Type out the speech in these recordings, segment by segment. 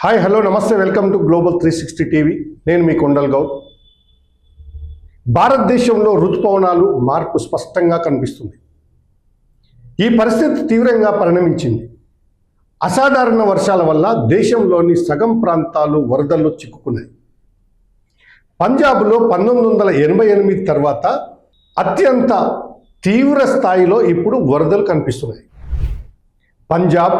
Hi hello నమస్తే welcome to global three sixty TV నేను మీ కొండల్ గౌడ్. భారతదేశంలో ఋతుపవనాలు మార్పు స్పష్టంగా కనిపిస్తుంది. ఈ పరిస్థితి తీవ్రంగా పరిణమించింది. అసాధారణ వర్షాల వల్ల దేశంలోని సగం ప్రాంతాలు వరదల్లో చిక్కుకున్నాయి. పంజాబ్లో పంతొమ్మిది వందల ఎనభై ఎనిమిది తర్వాత అత్యంత తీవ్ర స్థాయిలో ఇప్పుడు వరదలు కనిపిస్తున్నాయి. పంజాబ్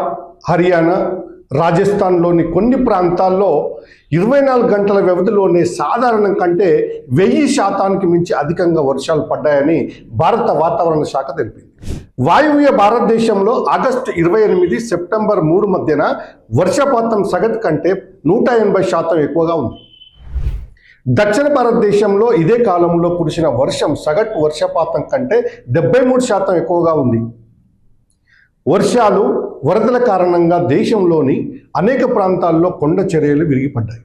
హర్యానా రాజస్థాన్లోని కొన్ని ప్రాంతాల్లో ఇరవై నాలుగు గంటల వ్యవధిలోనే సాధారణం కంటే వెయ్యి శాతానికి మించి అధికంగా వర్షాలు పడ్డాయని భారత వాతావరణ శాఖ తెలిపింది. వాయువ్య భారతదేశంలో ఆగస్టు ఇరవై ఎనిమిది సెప్టెంబర్ మూడు మధ్యన వర్షపాతం సగటు కంటే నూట ఎనభై శాతం ఎక్కువగా ఉంది. దక్షిణ భారతదేశంలో ఇదే కాలంలో కురిసిన వర్షం సగటు వర్షపాతం కంటే డెబ్బై మూడు శాతం ఎక్కువగా ఉంది. వర్షాలు వరదల కారణంగా దేశంలోని అనేక ప్రాంతాల్లో కొండ చర్యలు విరిగిపడ్డాయి.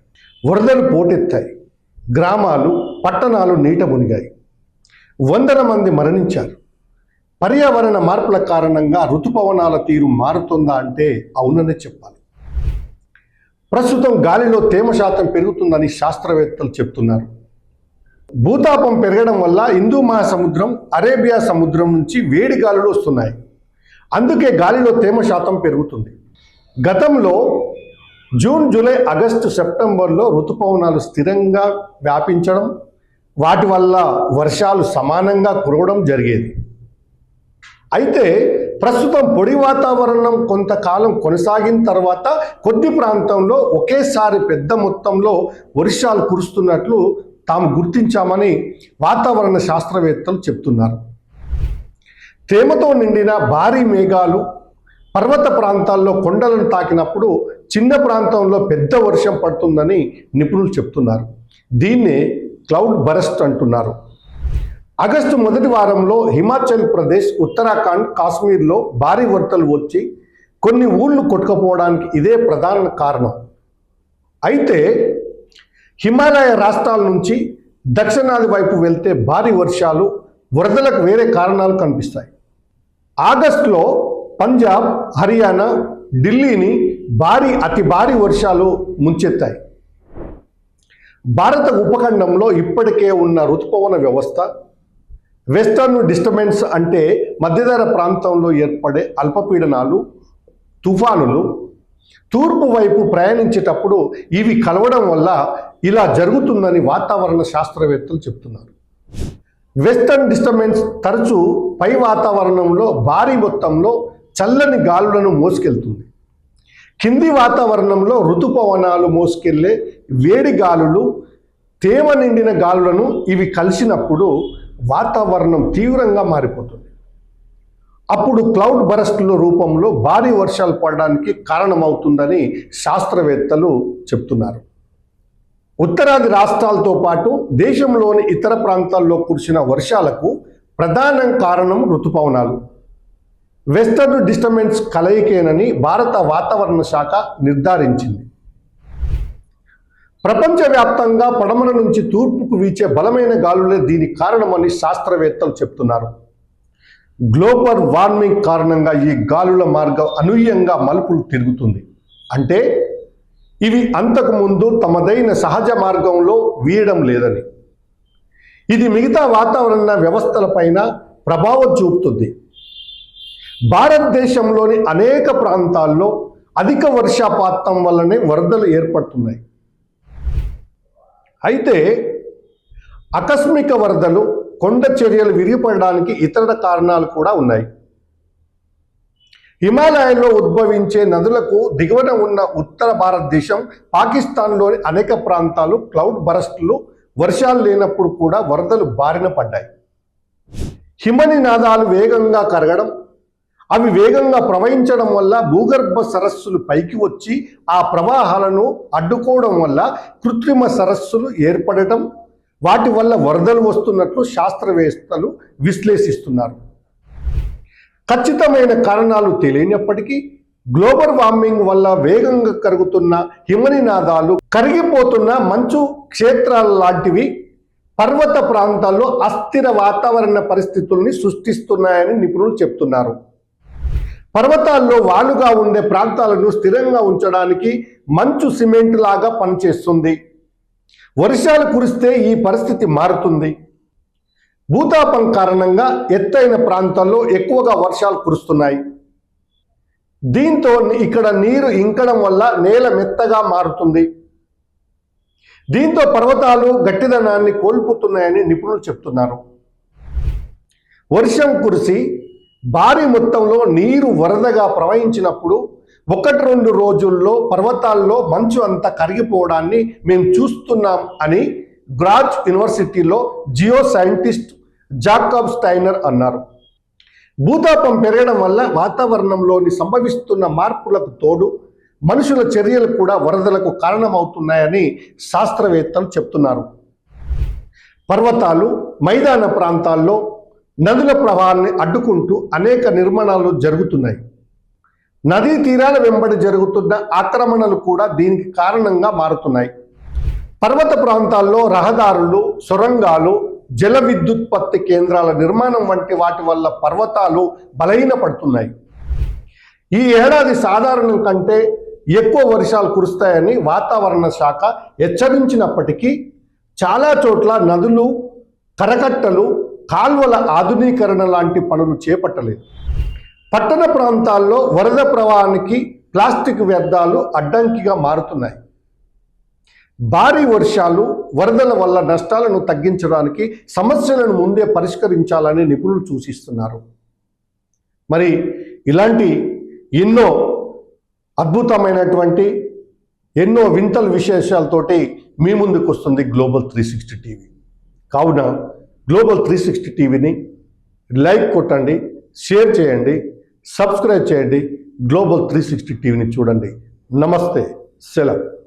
వరదలు పోటెత్తాయి. గ్రామాలు పట్టణాలు నీట మునిగాయి. వందల మంది మరణించారు. పర్యావరణ మార్పుల కారణంగా ఋతుపవనాల తీరు మారుతుందా అంటే అవుననే చెప్పాలి. ప్రస్తుతం గాలిలో తేమ శాతం పెరుగుతుందని శాస్త్రవేత్తలు చెప్తున్నారు. భూతాపం పెరగడం వల్ల హిందూ మహాసముద్రం అరేబియా సముద్రం నుంచి వేడి గాలులు వస్తున్నాయి. అందుకే గాలిలో తేమ శాతం పెరుగుతుంది. గతంలో జూన్ జూలై ఆగస్టు సెప్టెంబర్లో ఋతుపవనాలు స్థిరంగా వ్యాపించడం వాటి వల్ల వర్షాలు సమానంగా కురవడం జరిగేది. అయితే ప్రస్తుతం పొడి వాతావరణం కొంతకాలం కొనసాగిన తర్వాత కొద్ది ప్రాంతంలో ఒకేసారి పెద్ద మొత్తంలో వర్షాలు కురుస్తున్నట్లు తాము గుర్తించామని వాతావరణ శాస్త్రవేత్తలు చెప్తున్నారు. తేమతో నిండిన భారీ మేఘాలు పర్వత ప్రాంతాల్లో కొండలను తాకినప్పుడు చిన్న ప్రాంతంలో పెద్ద వర్షం పడుతుందని నిపుణులు చెప్తున్నారు. దీన్నే క్లౌడ్ బరస్ట్ అంటున్నారు. ఆగస్టు మొదటి వారంలో హిమాచల్ ప్రదేశ్ ఉత్తరాఖండ్ కాశ్మీర్లో భారీ వరదలు వచ్చి కొన్ని ఊళ్ళు కొట్టుకుపోవడానికి ఇదే ప్రధాన కారణం. అయితే హిమాలయ రాష్ట్రాల నుంచి దక్షిణాది వైపు వెళ్తే భారీ వర్షాలు వరదలకు వేరే కారణాలు కనిపిస్తాయి. ఆగస్టులో పంజాబ్ హర్యానా ఢిల్లీని భారీ అతి భారీ వర్షాలు ముంచెత్తాయి. భారత ఉపఖండంలో ఇప్పటికే ఉన్న ఋతుపవన వ్యవస్థ వెస్టర్న్ డిస్టర్బెన్స్ అంటే మధ్యధర ప్రాంతంలో ఏర్పడే అల్పపీడనాలు తుఫానులు తూర్పు వైపు ప్రయాణించేటప్పుడు ఇవి కలవడం వల్ల ఇలా జరుగుతుందని వాతావరణ శాస్త్రవేత్తలు చెప్తున్నారు. వెస్టర్న్ డిస్టర్బెన్స్ తరచూ పై వాతావరణంలో భారీ మొత్తంలో చల్లని గాలులను మోసుకెళ్తుంది. కింది వాతావరణంలో ఋతుపవనాలు మోసుకెళ్ళే వేడి గాలులు తేమ నిండిన గాలులను ఇవి కలిసినప్పుడు వాతావరణం తీవ్రంగా మారిపోతుంది. అప్పుడు క్లౌడ్ బరస్టుల రూపంలో భారీ వర్షాలు పడడానికి కారణమవుతుందని శాస్త్రవేత్తలు చెప్తున్నారు. ఉత్తరాది రాష్ట్రాలతో పాటు దేశంలోని ఇతర ప్రాంతాల్లో కురిసిన వర్షాలకు ప్రధాన కారణం ఋతుపవనాలు. వెస్టర్న్ డిస్టర్బెన్స్ కలయికేనని భారత వాతావరణ శాఖ నిర్ధారించింది. ప్రపంచవ్యాప్తంగా పడమర నుంచి తూర్పుకు వీచే బలమైన గాలులే దీనికి కారణమని శాస్త్రవేత్తలు చెప్తున్నారు. గ్లోబల్ వార్మింగ్ కారణంగా ఈ గాలుల మార్గం అనూహ్యంగా మలుపులు తిరుగుతుంది. అంటే ఇవి అంతకుముందు తమదైన సహజ మార్గంలో వీయడం లేదని. ఇది మిగతా వాతావరణ వ్యవస్థలపైన ప్రభావం చూపుతుంది. భారతదేశంలోని అనేక ప్రాంతాల్లో అధిక వర్షపాతం వల్లనే వరదలు ఏర్పడుతున్నాయి. అయితే ఆకస్మిక వరదలు కొండ చర్యలు విరిగిపడడానికి ఇతర కారణాలు కూడా ఉన్నాయి. హిమాలయాల్లో ఉద్భవించే నదులకు దిగువన ఉన్న ఉత్తర భారతదేశం పాకిస్తాన్లోని అనేక ప్రాంతాలు క్లౌడ్ బరస్ట్లు వర్షాలు లేనప్పుడు కూడా వరదలు బారిన పడ్డాయి. హిమని నాదాలు వేగంగా కరగడం అవి వేగంగా ప్రవహించడం వల్ల భూగర్భ సరస్సులు పైకి వచ్చి ఆ ప్రవాహాలను అడ్డుకోవడం వల్ల కృత్రిమ సరస్సులు ఏర్పడటం వాటి వల్ల వరదలు వస్తున్నట్లు శాస్త్రవేత్తలు విశ్లేషిస్తున్నారు. ఖచ్చితమైన కారణాలు తెలియనప్పటికీ గ్లోబల్ వార్మింగ్ వల్ల వేగంగా కరుగుతున్న హిమనినాదాలు కరిగిపోతున్న మంచు క్షేత్రాల లాంటివి పర్వత ప్రాంతాల్లో అస్థిర వాతావరణ పరిస్థితుల్ని సృష్టిస్తున్నాయని నిపుణులు చెప్తున్నారు. పర్వతాల్లో వాలుగా ఉండే ప్రాంతాలను స్థిరంగా ఉంచడానికి మంచు సిమెంట్ లాగా పనిచేస్తుంది. వర్షాలు కురిస్తే ఈ పరిస్థితి మారుతుంది. భూతాపం కారణంగా ఎత్తైన ప్రాంతాల్లో ఎక్కువగా వర్షాలు కురుస్తున్నాయి. దీంతో ఇక్కడ నీరు ఇంకడం వల్ల నేల మెత్తగా మారుతుంది. దీంతో పర్వతాలు గట్టిదనాన్ని కోల్పోతున్నాయని నిపుణులు చెప్తున్నారు. వర్షం కురిసి భారీ మొత్తంలో నీరు వరదగా ప్రవహించినప్పుడు ఒకటి రెండు రోజుల్లో పర్వతాల్లో మంచు అంతా కరిగిపోవడాన్ని మేము చూస్తున్నాం అని గ్రాజ్ యూనివర్సిటీలో జియో సైంటిస్ట్ జాకాబ్ స్టైనర్ అన్నారు. భూతాపం పెరగడం వల్ల వాతావరణంలోని సంభవిస్తున్న మార్పులకు తోడు మనుషుల చర్యలు కూడా వరదలకు కారణమవుతున్నాయని శాస్త్రవేత్తలు చెప్తున్నారు. పర్వతాలు మైదాన ప్రాంతాల్లో నదుల ప్రవాహాన్ని అడ్డుకుంటూ అనేక నిర్మాణాలు జరుగుతున్నాయి. నదీ తీరాల వెంబడి జరుగుతున్న ఆక్రమణలు కూడా దీనికి కారణంగా మారుతున్నాయి. పర్వత ప్రాంతాల్లో రహదారులు సొరంగాలు జల విద్యుత్పత్తి కేంద్రాల నిర్మాణం వంటి వాటి వల్ల పర్వతాలు బలహీనపడుతున్నాయి. ఈ ఏడాది సాధారణం కంటే ఎక్కువ వర్షాలు కురుస్తాయని వాతావరణ శాఖ హెచ్చరించినప్పటికీ చాలా చోట్ల నదులు కరకట్టలు కాల్వల ఆధునీకరణ లాంటి పనులు చేపట్టలేదు. పట్టణ ప్రాంతాల్లో వరద ప్రవాహానికి ప్లాస్టిక్ వ్యర్థాలు అడ్డంకిగా మారుతున్నాయి. భారీ వర్షాలు వరదల వల్ల నష్టాలను తగ్గించడానికి సమస్యలను ముందే పరిష్కరించాలని నిపుణులు సూచిస్తున్నారు. మరి ఇలాంటి ఎన్నో అద్భుతమైనటువంటి ఎన్నో వింతల విశేషాలతోటి మీ ముందుకు వస్తుంది గ్లోబల్ త్రీ సిక్స్టీ టీవీ కావున గ్లోబల్ త్రీ సిక్స్టీ టీవీని లైక్ కొట్టండి షేర్ చేయండి సబ్స్క్రైబ్ చేయండి గ్లోబల్ త్రీ సిక్స్టీ టీవీని చూడండి. నమస్తే సెలవు.